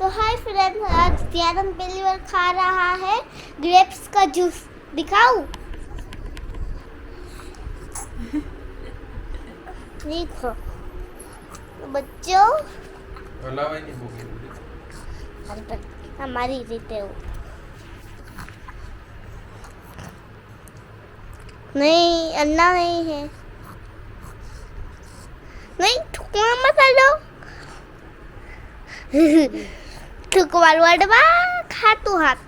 तो hi friends आज ध्यान बिलीवर खा रहा है। ग्रेप्स का जूस दिखाओ। देखो। तो बच्चों हमारी रीते हो। नहीं अन्ना नहीं है। नहीं तो थूकना मत डालो થૂકવાનું અડવા ખાતું હાથ.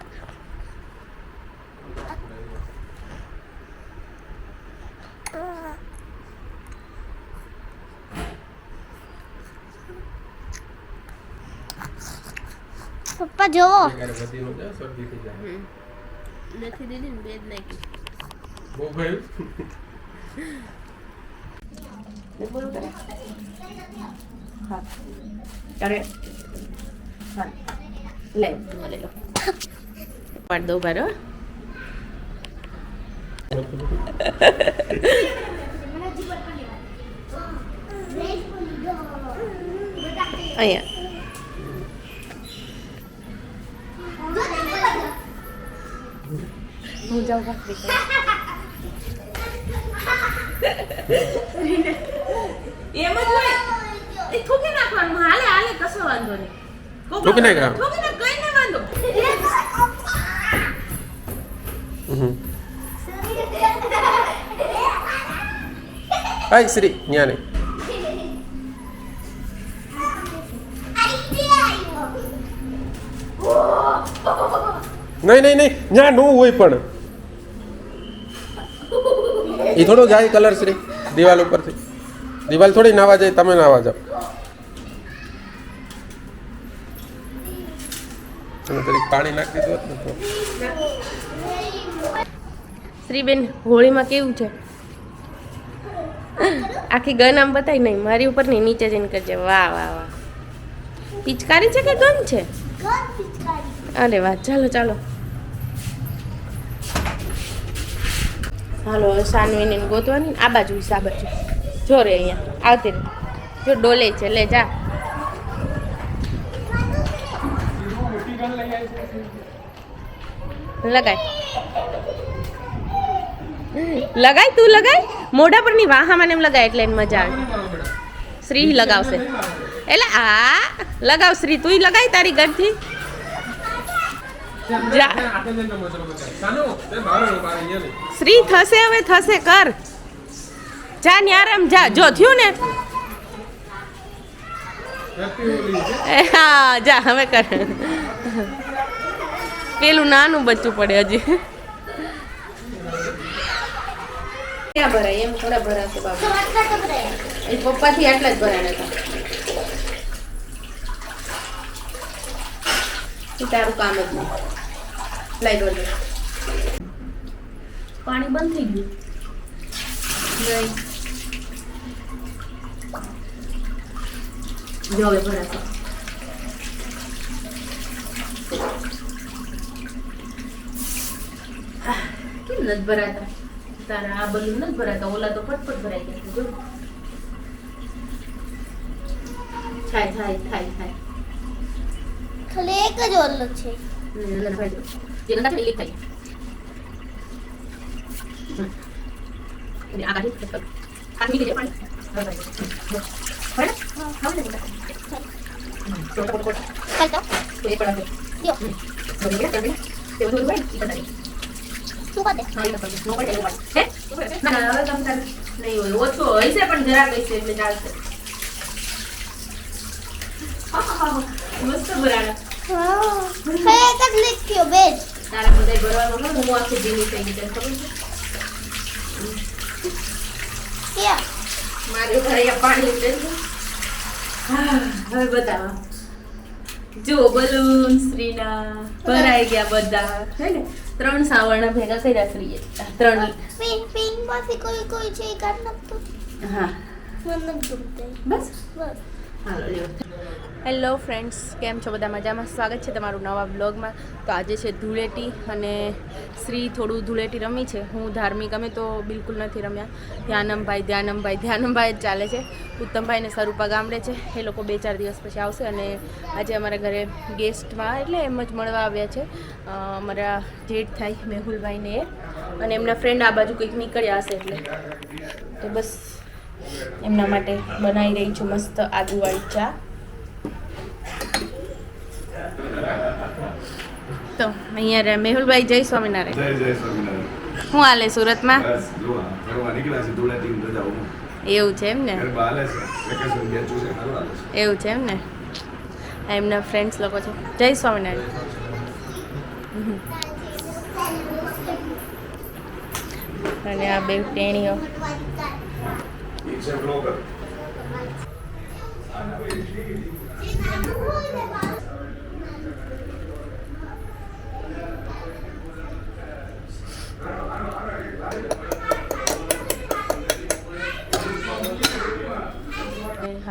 પપ્પા, જોવો. નથી દીધી ને બે જ નાખી બહુ ભાઈ બોલું કરે હા કરે હા. લે લઈ લો. પાડ દો બારો અહીંયા. હું જાઉં. એમ જ હોય એ થૂકી નાખવાનું. હાલે હાલે કશો વાંધો નહીં. થૂકી નાખ. હાય શ્રી ન્યા નહીં નહીં નહીં નહીં ન્યા નો હોય પણ. એ થોડો જાય કલર શ્રી દિવાલ ઉપરથી. દિવાલ થોડી નાવા જાય તમે નાવા જાઓ. તમે તરીક પાણી નાખી દીધું હોત તો. શ્રીબેન હોળીમાં કેવું છે? આખી ગન આમ બતાવી નહીં મારી ઉપર નહીં નીચે જઈને કરજે. વાહ વાહ વાહ. પિચકારી છે કે ગન છે? અરે વાહ ચાલો ચાલો. હાલો સાનવીને ગોતવાની આ બાજુ છે, આ બાજુ જો રે અહીંયા આવતી રે જો ડોલે છે લે જા. લગાય. લગાય તું લગાય? મોઢા પરની વાહા મને એમ લગાય એટલે મજા આવે. શ્રી લગાવશે. એટલે આ લગાવ શ્રી તું લગાય તારી ઘરથી. શ્રી થશે હવે થશે કર. જા ન્યારામ જા. જો થયું ને? હા જા હવે કર. પેલું નાનું બચ્ચું પડે હજી. ક્યાં ભરાય? એમ થોડા ભરાશે બાબા એ પપ્પાથી આટલા જ ભરાણા હતા. એ તારું કામ જ નહીં. લાઈ દો પાણી બંધ થઈ ગયું? નહીં. જો હવે ભરાશે. કેમ નથી ભરાતા તારા આ બલૂન નથી ભરાતા ઓલા તો ફટફટ ભરાઈ ગયા છે, જો થાય થાય થાય થાય ખાલી એક જ ઓલો છે હમ, અંદર ભરી દો. જે નતા લીક થઈ હમ. અને આ કાઢી ફટફટ. આ મીઠી છે પાણી હવે ભરી દો. ભરે? હવે ને મોટા. હમ, ખોટા ખોટા ખોટા. ચાલતો તો એ પણ હશે. યો હમ. ભરી ગયા, ભરી ગયા. તે બધું ભરી, ઈ પણ નાખી. શું કરે હા, ઈ પણ ભરી. નો પડે એવું પાણી. હે? ના, ના, હવે તમ તારે નહીં હોય. ઓછો હશે પણ જરાક હશે એટલે ચાલશે. હા, હા, હા. મસ્ત ભરાણા. ખાલી એક જ લીક થયો બેજ તારા બધા ભરવાનું હોય, હું આખી ભીની થઈ ગઈ તને ખબર છે ક્યાં મારે ઘરે પાણી ઉતરે છે હા, હવે બતાવો જો બલૂન શ્રીના ભરાઈ ગયા બધા હે ને ત્રણ સાવરણા ભેગા કર્યા કરીએ ત્રણ. પિન પિનમાંથી કોઈ કોઈ છે કાઢ નાખતો હા. મને બસ? બસ. હાલો લ્યો. હેલો ફ્રેન્ડ્સ, કેમ છો બધા મજામાં? સ્વાગત છે તમારું નવા બ્લોગમાં. તો આજે છે ધૂળેટી અને શ્રી થોડું ધૂળેટી રમી છે. હું ધાર્મિક, અમે તો બિલકુલ નથી રમ્યા. ધ્યાનમભાઈ ધ્યાનમભાઈ ધ્યાનમભાઈ જ ચાલે છે. ઉત્તમભાઈને સ્વરૂપા ગામડે છે. એ લોકો બે ચાર દિવસ પછી આવશે અને આજે અમારા ઘરે ગેસ્ટમાં એટલે એમ જ મળવા આવ્યા છે. અમારા જેઠ થાય મેહુલભાઈને એ. અને એમના ફ્રેન્ડ આ બાજુ કંઈક નીકળ્યા હશે એટલે. તો બસ, એમના માટે બનાવી રહી છું મસ્ત આદુવાળી ચા. તો અહીંયા રહ્યા મેહુલભાઈ જય સ્વામિનારાયણ. જય જય સ્વામિનારાયણ. શું હાલે સુરતમાં? બસ જો ફરવા નીકળ્યા છે ધૂળેટીની રજાઓમાં એવું છે એમ ને? એવું છે એમ ને? આ એમના ફ્રેન્ડ્સ લોકો છે. જય સ્વામિનારાયણ. અને આ બે ટેણીઓ. બ્લોગર અને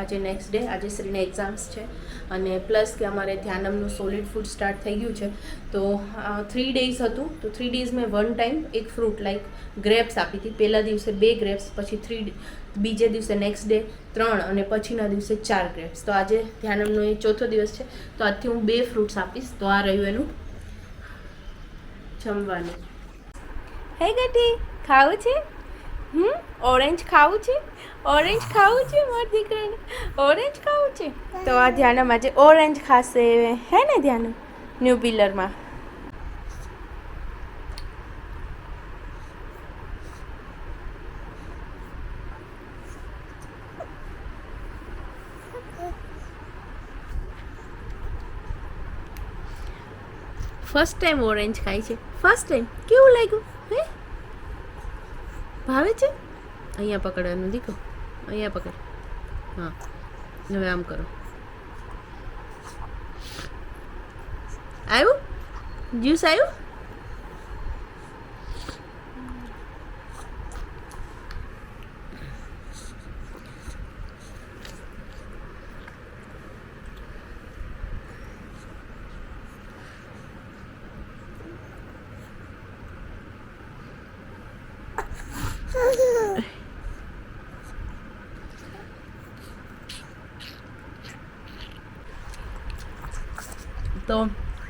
આજે નેક્સ્ટ ડે આજે શ્રીને એક્ઝામ્સ છે. અને પ્લસ કે અમારે ધ્યાનમનું સોલિડ ફૂડ સ્ટાર્ટ થઈ ગયું છે. તો થ્રી ડેઝ હતું. તો થ્રી ડેઝ મેં વન ટાઈમ એક ફ્રૂટ લાઈક ગ્રેપ્સ આપી હતી. પહેલા દિવસે બે ગ્રેપ્સ પછી થ્રી બીજે દિવસે નેક્સ્ટ ડે ત્રણ અને પછીના દિવસે ચાર ગ્રેપ્સ તો આજે ધ્યાનમનો એ ચોથો દિવસ છે. તો આજથી હું બે ફ્રૂટ્સ આપીશ. તો આ રહ્યું એનું જમવાનું. હે ગટી, ખાવું છે? હમ? ઓરેન્જ ખાવું છે? ઓરેન્જ ખાવું છે, મારા દીકરાને? ઓરેન્જ ખાવું છે? તો આ ધ્યાનમ આજે ઓરેન્જ ખાશે, હે ને ધ્યાનમ ન્યૂ પિલરમાં ફર્સ્ટ ટાઈમ ઓરેન્જ ખાય છે. ફર્સ્ટ ટાઈમ કેવું લાગ્યું? ભાવે છે? અહીંયા પકડવાનું દીકરો. અહીંયા પકડ. હા. હવે આમ કરો. આવ્યું? જ્યુસ આવ્યું? તો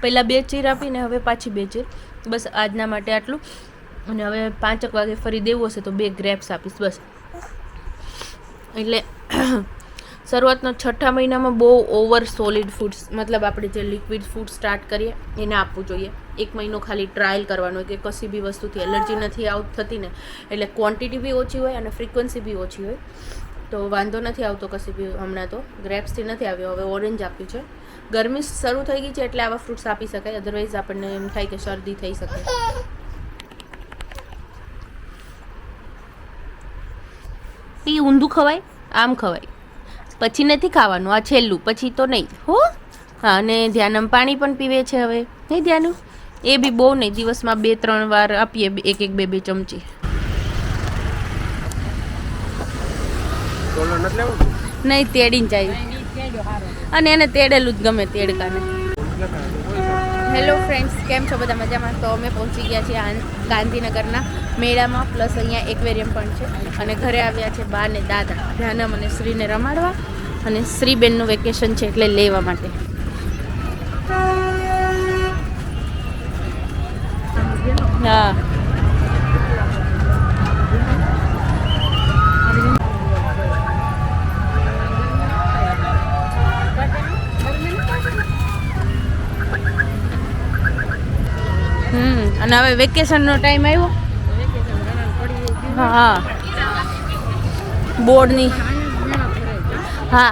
પહેલાં બે ચીર આપીને હવે પાછી બે ચીર. બસ આજના માટે આટલું. અને હવે પાંચક વાગે ફરી દેવું હશે તો બે ગ્રેપ્સ આપીશ, બસ. એટલે શરૂઆતનો છઠ્ઠા મહિનામાં બહુ ઓવર સોલિડ ફૂડ્સ મતલબ આપણે જે લિક્વિડ ફૂડ સ્ટાર્ટ કરીએ, એને આપવું જોઈએ. એક મહિનો ખાલી ટ્રાયલ કરવાનો કે કશી બી વસ્તુથી એલર્જી નથી આઉટ થતી ને, એટલે ક્વોન્ટિટી બી ઓછી હોય અને ફ્રિકવન્સી બી ઓછી હોય. તો વાંધો નથી આવતો કશી બી, હમણાં તો. ગ્રેપ્સથી નથી આવ્યો, હવે ઓરેન્જ આપ્યું છે. ગરમી શરૂ થઈ ગઈ છે એટલે આવા ફ્રૂટ્સ આપી શકાય અધરવાઇઝ આપણને એમ થાય કે શરદી થઈ શકે. એ ઊંધું ખવાય? આમ ખવાય. પછી નથી ખાવાનું આ છેલ્લું પછી તો નહીં. હો? હા અને ધ્યાનમ પાણી પણ પીવે છે હવે. નહીં ધ્યાનું? એ બી બહુ નહીં દિવસમાં બે ત્રણ વાર આપીએ એક એક બે બે ચમચી. નહીં તેડીને જાય. અને એને તેડેલું જ ગમે તેડકાને. હેલો ફ્રેન્ડ્સ, કેમ છો બધા મજામાં? તો અમે પહોંચી ગયા છીએ ગાંધીનગરના મેળામાં. પ્લસ અહીંયા એકવેરિયમ પણ છે. અને ઘરે આવ્યા છે બા ને દાદા. ધ્યાનમ અને શ્રીને રમાડવા અને શ્રીબેનનું વેકેશન છે એટલે લેવા માટે. હા. અને હવે વેકેશનનો ટાઈમ આવ્યો? હા બોર્ડની. હા.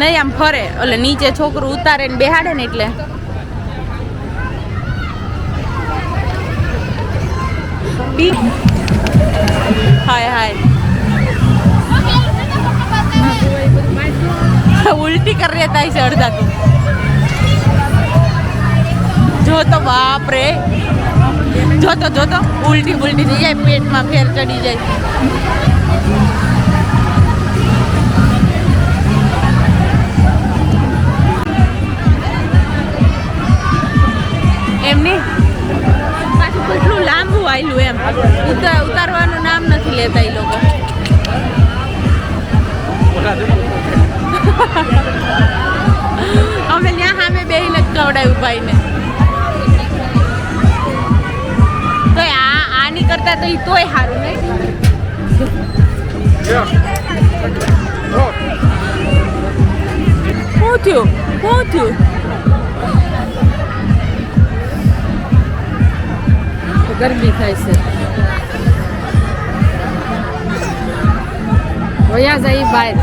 નહીં, આમ ફરે. એટલે નીચે છોકરું ઉતારે ને બેહાડે ને એટલે. હાય હાય. ઉલટી કરી રહેતા છે અડધા તો. જો તો બાપ રે જોતો જોતો ઉલટી ઉલટી થઈ જાય, પેટમાં ફેર ચડી જાય. ખવડાવ્યું ભાઈને. તો આ આની કરતા તો ઈ તોય સારું નહીં? શું થયું? શું થયું? ગરમી થાય છે. વયા જાય બહાર